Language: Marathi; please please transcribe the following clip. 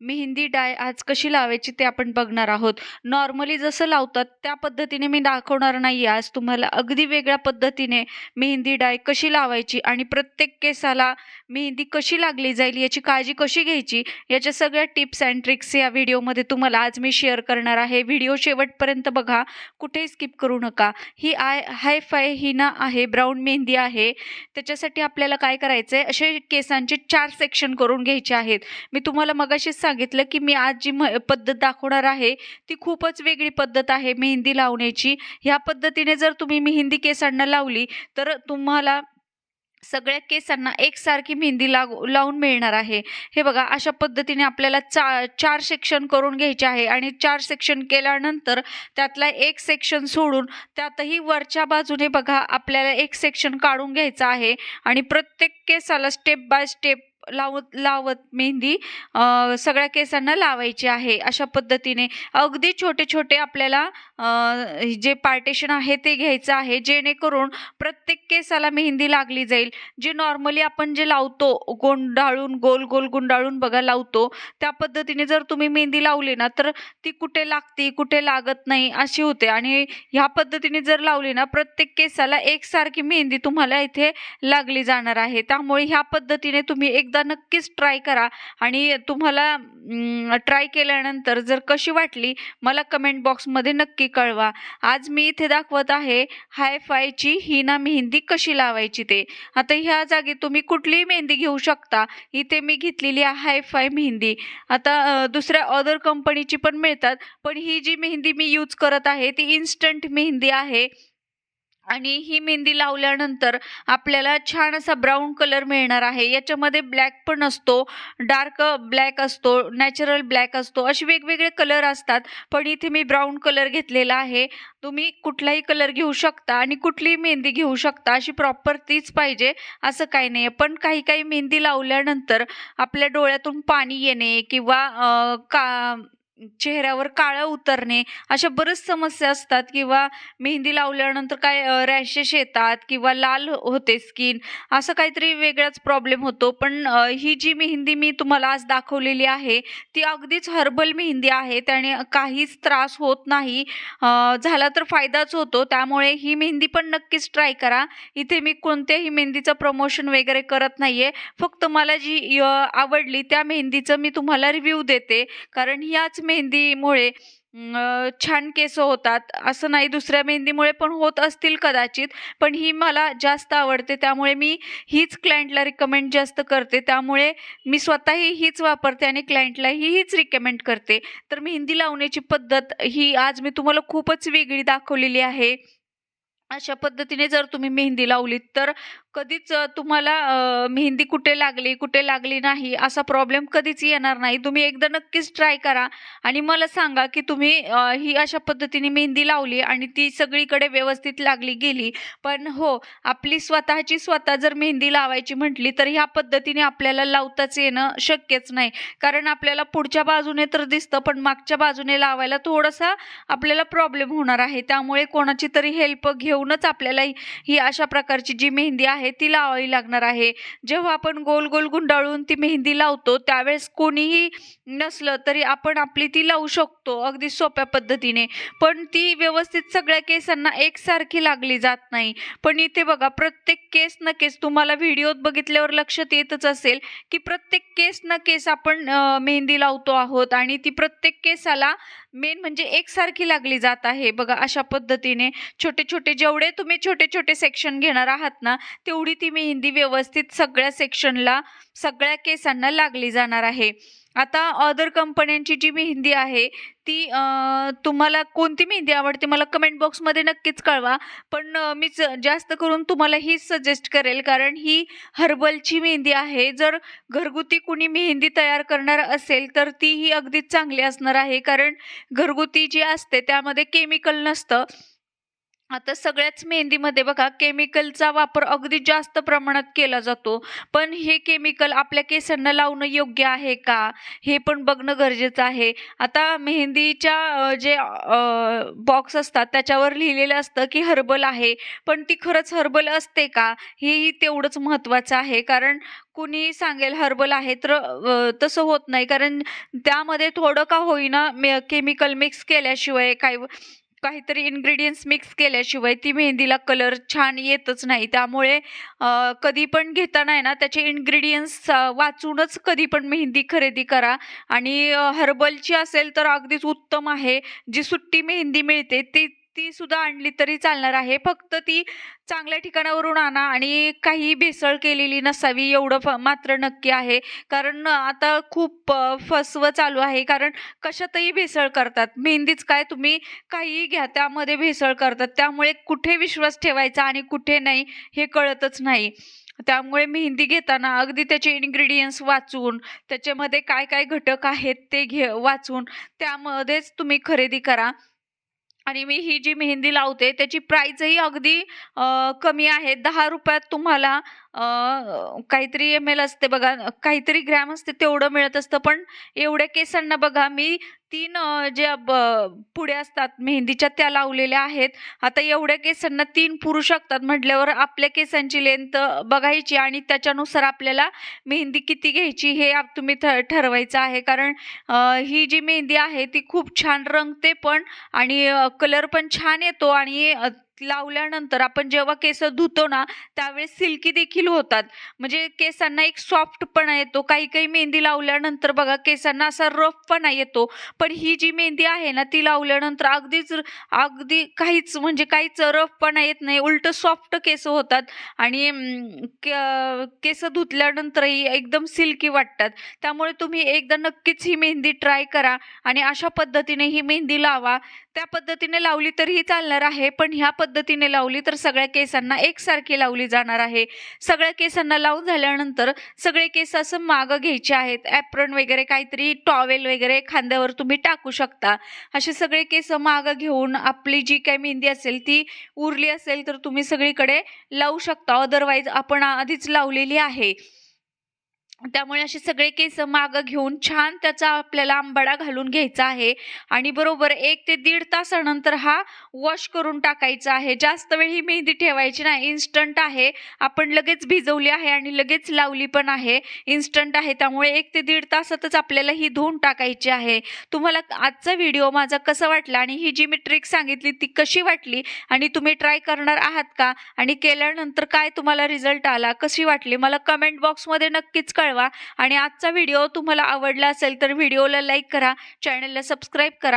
मेहंदी डाय आज कशी लावायची ते आपण बघणार आहोत. नॉर्मली जसं लावतात त्या पद्धतीने मी दाखवणार नाही आहे आज तुम्हाला. अगदी वेगळ्या पद्धतीने मेहंदी डाय कशी लावायची आणि प्रत्येक केसाला मेहंदी कशी लागली जाईल याची काळजी कशी घ्यायची याच्या सगळ्या टिप्स अँड ट्रिक्स या व्हिडिओमध्ये तुम्हाला आज मी शेअर करणार आहे. व्हिडिओ शेवटपर्यंत बघा. कुठेही स्किप करू नका. ही आय हाय फाय हिना आहे. ब्राऊन मेहंदी आहे. त्याच्यासाठी आपल्याला काय करायचं आहे असे केसांचे चार सेक्शन करून घ्यायचे आहेत. मी तुम्हाला मगाशी सांगितलं की मी आज जी म पद्धत दाखवणार आहे ती खूपच वेगळी पद्धत आहे मेहंदी लावण्याची. ह्या पद्धतीने जर तुम्ही मेहंदी केसांना लावली तर तुम्हाला सगळ्या केसांना एकसारखी मेहंदी लागू लावून मिळणार आहे. हे बघा अशा पद्धतीने आपल्याला चा चार सेक्शन करून घ्यायचे आहे आणि चार सेक्शन केल्यानंतर त्यातला एक सेक्शन सोडून त्यातही वरच्या बाजूने बघा आपल्याला एक सेक्शन काढून घ्यायचं आहे आणि प्रत्येक केसाला स्टेप बाय स्टेप लावत लावत मेहंदी सगळ्या केसांना लावायची आहे. अशा पद्धतीने अगदी छोटे-छोटे आपल्याला जे पार्टेशन आहे ते घ्यायचं आहे जेणेकरून प्रत्येक केसाला मेहंदी लागली जाईल. जे नॉर्मली आपण जे लावतो गुंडाळून गोल-गोल गुंडाळून बघा लावतो त्या पद्धतीने जर तुम्ही मेहंदी लावली ना तर ती कुठे लागते, कुठे लागत नाही अशी होते आणि ह्या पद्धतीने जर लावली ना प्रत्येक केसाला एकसारखी मेहंदी तुम्हाला इथे लागली जाणार आहे. त्यामुळे ह्या पद्धतीने तुम्ही एकदा नक्कीच ट्राय करा आणि तुम्हाला ट्राय केल्यानंतर जर कशी वाटली मला कमेंट बॉक्समध्ये नक्की कळवा. आज मी इथे दाखवत आहे हाय फायची हिना मेहंदी कशी लावायची ते. आता ह्या जागी तुम्ही कुठलीही मेहंदी घेऊ शकता. इथे मी घेतलेली आहे हाय फाय मेहंदी. आता दुसऱ्या अदर कंपनीची पण मिळतात. पण ही जी मेहंदी मी यूज करत आहे ती इन्स्टंट मेहंदी आहे. आणि ही मेहंदी लावल्यानंतर आपल्याला छान असा ब्राऊन कलर मिळणार आहे. याच्यामध्ये ब्लॅक पण असतो, डार्क ब्लॅक असतो, नॅचरल ब्लॅक असतो असे वेगवेगळे कलर असतात. पण इथे मी ब्राऊन कलर घेतलेला आहे. तुम्ही कुठलाही कलर घेऊ शकता आणि कुठलीही मेहंदी घेऊ शकता. अशी प्रॉपर तीच पाहिजे असं काही नाही आहे. पण काही-काही मेहंदी लावल्यानंतर आपल्या डोळ्यातून पाणी येणे किंवा का चेहऱ्यावर काळं उतरणे अशा बऱ्याच समस्या असतात किंवा मेहंदी लावल्यानंतर काय रॅशेस येतात किंवा लाल होते स्किन असं काहीतरी वेगळाच प्रॉब्लेम होतो. पण ही जी मेहंदी मी तुम्हाला आज दाखवलेली आहे ती अगदीच हर्बल मेहंदी आहे. त्याने काहीच त्रास होत नाही. झाला तर फायदाच होतो. त्यामुळे ही मेहंदी पण नक्कीच ट्राय करा. इथे मी कोणत्याही मेहंदीचं प्रमोशन वगैरे करत नाही आहे. फक्त मला जी आवडली त्या मेहंदीचं मी तुम्हाला रिव्ह्यू देते. कारण ह्याच मेहंदीमुळे छान केस होतात. असं नाही दुसऱ्या मेहंदीमुळे पण होत असतील कदाचित. पण ही मला जास्त आवडते त्यामुळे मी हीच क्लायंटला रिकमेंड जास्त करते. त्यामुळे मी स्वतःही हीच वापरते आणि क्लायंटलाही हीच रिकमेंड करते. तर मेहंदी लावण्याची पद्धत ही आज मी तुम्हाला खूपच वेगळी दाखवलेली आहे. अशा पद्धतीने जर तुम्ही मेहंदी लावलीत तर कधीच तुम्हाला मेहंदी कुठे लागली, कुठे लागली नाही असा प्रॉब्लेम कधीच येणार नाही. तुम्ही एकदा नक्कीच ट्राय करा आणि मला सांगा की तुम्ही ही अशा पद्धतीने मेहंदी लावली आणि ती सगळीकडे व्यवस्थित लागली गेली. पण हो, आपली स्वतःची स्वतः जर मेहंदी लावायची म्हटली तर ह्या पद्धतीने आपल्याला लावताच येणं शक्यच नाही. कारण आपल्याला पुढच्या बाजूने तर दिसतं पण मागच्या बाजूने लावायला थोडासा आपल्याला प्रॉब्लेम होणार आहे. त्यामुळे कोणाची तरी हेल्प घेऊनच आपल्याला ही अशा प्रकारची जी मेहंदी आहे आहे ती लावावी लागणार आहे. जेव्हा आपण गोल-गोल गुंडाळून ती मेहंदी लावतो त्यावेळेस कोणीही नसलं तरी आपण आपली ती लावू शकतो अगदी सोप्या पद्धतीने. पण ती व्यवस्थित सगळ्या केसांना एकसारखी लागली जात नाही. पण इथे बघा प्रत्येक केस न केस तुम्हाला व्हिडिओत बघितल्यावर लक्षात येतच असेल की प्रत्येक केस न केस आपण मेहंदी लावतो आहोत आणि ती प्रत्येक केसाला मेन म्हणजे एकसारखी लागली जात आहे. बघा अशा पद्धतीने छोटे-छोटे जेवढे तुम्ही छोटे-छोटे सेक्शन घेणार आहात ना तेवढी ती मेहंदी व्यवस्थित सगळ्या सेक्शनला, सगळ्या केसांना लागली जाणार आहे. आता अदर कंपन्यांची जी मेहंदी आहे ती तुम्हाला कोणती मेहंदी आवडते मला कमेंट बॉक्समध्ये नक्कीच कळवा. पण मी मीच जास्त करून तुम्हाला हीच सजेस्ट करेल कारण ही हर्बलची मेहंदी आहे. जर घरगुती कुणी मेहंदी तयार करणार असेल तर ती ही अगदीच चांगली असणार आहे. कारण घरगुती जी असते त्यामध्ये केमिकल नसतं. आता सगळ्याच मेहंदीमध्ये बघा केमिकलचा वापर अगदी जास्त प्रमाणात केला जातो. पण हे केमिकल आपल्या केसांना लावणं योग्य आहे का? हे पण बघणं गरजेचं आहे. आता मेहंदीच्या जे बॉक्स असतात त्याच्यावर लिहिलेलं असतं की हर्बल आहे. पण ती खरंच हर्बल असते का? हेही तेवढंच महत्त्वाचं आहे. कारण कुणी सांगेल हर्बल आहे तर तसं होत नाही. कारण त्यामध्ये थोडं का होईना मे केमिकल मिक्स केल्याशिवाय काही काहीतरी इन्ग्रेडियंट्स मिक्स केल्याशिवाय ती मेहंदीला कलर छान येतच नाही. त्यामुळे कधी पण घेताना आहे ना त्याचे इन्ग्रेडियंट्स वाचूनच कधी पण मेहंदी खरेदी करा. आणि हर्बलची असेल तर अगदीच उत्तम आहे. जी सुट्टी मेहंदी मिळते ती ती सुद्धा आणली तरी चालणार आहे. फक्त ती चांगल्या ठिकाणावरून आणा आणि काही भेसळ केलेली नसावी एवढं फ मात्र नक्की आहे. कारण आता खूप फसवं चालू आहे. कारण कशातही भेसळ करतात. मेहंदीच काय तुम्ही काहीही घ्या त्यामध्ये भेसळ करतात. त्यामुळे कुठे विश्वास ठेवायचा आणि कुठे नाही हे कळतच नाही. त्यामुळे मेहंदी घेताना अगदी त्याचे इन्ग्रेडियंट्स वाचून त्याच्यामध्ये काय काय घटक आहेत ते घे वाचून त्यामध्येच तुम्ही खरेदी करा. आणि मी ही जी मेहंदी लावते त्याची प्राईजही अगदी कमी आहे. दहा रुपयात तुम्हाला काहीतरी एम एल असते बघा काहीतरी ग्रॅम असते तेवढं मिळत असतं. पण एवढ्या केसांना बघा मी तीन ज्या ब पुढे असतात मेहंदीच्या त्या लावलेल्या आहेत. आता एवढ्या केसांना तीन पुरू शकतात म्हटल्यावर आपल्या केसांची लेंथ बघायची आणि त्याच्यानुसार आपल्याला मेहंदी किती घ्यायची हे तुम्ही ठ ठरवायचं आहे. कारण ही जी मेहंदी आहे ती खूप छान रंगते पण आणि कलर पण छान येतो आणि लावल्यानंतर आपण जेव्हा केस धुतो ना त्यावेळेस सिल्की देखील होतात. म्हणजे केसांना एक सॉफ्टपणा येतो. काही काही मेहंदी लावल्यानंतर बघा केसांना असा रफपणा येतो. पण ही जी मेहंदी आहे ना ती लावल्यानंतर अगदीच अगदी काहीच म्हणजे काहीच रफपणा येत नाही. उलट सॉफ्ट केस होतात. आणि क- केस धुतल्यानंतरही एकदम सिल्की वाटतात. त्यामुळे तुम्ही एकदा नक्कीच ही मेहंदी ट्राय करा आणि अशा पद्धतीने ही मेहंदी लावा. त्या पद्धतीने लावली तरीही चालणार आहे पण ह्या पद्धतीने लावली तर सगळ्या केसांना एकसारखी लावली जाणार आहे. सगळ्या केसांना लावून झाल्यानंतर सगळे केस असं मागं घ्यायचे आहेत. ॲप्रन वगैरे काहीतरी टॉवेल वगैरे खांद्यावर तुम्ही टाकू शकता. असे सगळे केस मागं घेऊन आपली जी काही मेहंदी असेल ती उरली असेल तर तुम्ही सगळीकडे लावू शकता. अदरवाईज आपण आधीच लावलेली आहे. त्यामुळे असे सगळे केस मागं घेऊन छान त्याचा आपल्याला आंबाडा घालून घ्यायचा आहे. आणि बरोबर एक ते दीड तासानंतर हा वॉश करून टाकायचा आहे. जास्त वेळ ही मेहंदी ठेवायची नाही. इन्स्टंट आहे. आपण लगेच भिजवली आहे आणि लगेच लावली पण आहे. इन्स्टंट आहे. त्यामुळे एक ते दीड तासातच आपल्याला ही धुवून टाकायची आहे. तुम्हाला आजचा व्हिडिओ माझा कसा वाटला आणि ही जी मी ट्रिक सांगितली ती कशी वाटली आणि तुम्ही ट्राय करणार आहात का? आणि केल्यानंतर काय तुम्हाला रिझल्ट आला? कशी वाटली? मला कमेंट बॉक्समध्ये नक्कीच कळ कळवा. आणि आजचा व्हिडिओ तुम्हाला आवडला असेल तर व्हिडिओला लाईक करा चॅनलला सबस्क्राईब करा.